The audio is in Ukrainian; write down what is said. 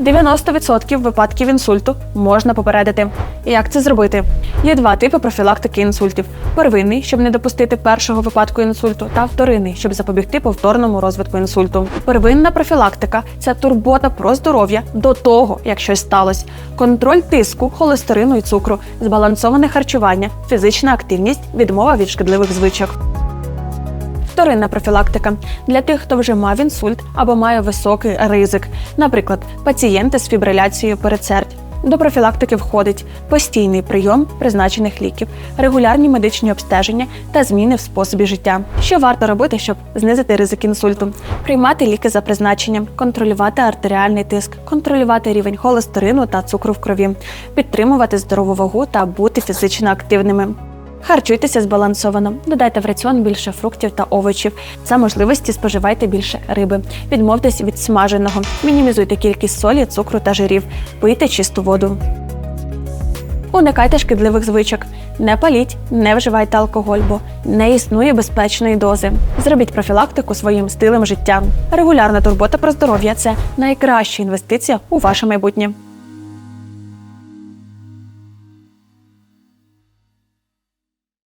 90% випадків інсульту можна попередити. Як це зробити? Є два типи профілактики інсультів: первинний, щоб не допустити першого випадку інсульту, та вторинний, щоб запобігти повторному розвитку інсульту. Первинна профілактика це турбота про здоров'я до того, як щось сталося. Контроль тиску, холестерину і цукру, збалансоване харчування, фізична активність, відмова від шкідливих звичок. Вторинна профілактика для тих, хто вже мав інсульт або має високий ризик, наприклад, пацієнти з фібриляцією передсердь. До профілактики входить постійний прийом призначених ліків, регулярні медичні обстеження та зміни в способі життя. Що варто робити, щоб знизити ризик інсульту? Приймати ліки за призначенням, контролювати артеріальний тиск, контролювати рівень холестерину та цукру в крові, підтримувати здорову вагу та бути фізично активними. Харчуйтеся збалансовано, додайте в раціон більше фруктів та овочів. За можливості споживайте більше риби. Відмовтесь від смаженого, мінімізуйте кількість солі, цукру та жирів, пийте чисту воду. Уникайте шкідливих звичок. Не паліть, не вживайте алкоголь, бо не існує безпечної дози. Зробіть профілактику своїм стилем життя. Регулярна турбота про здоров'я це найкраща інвестиція у ваше майбутнє.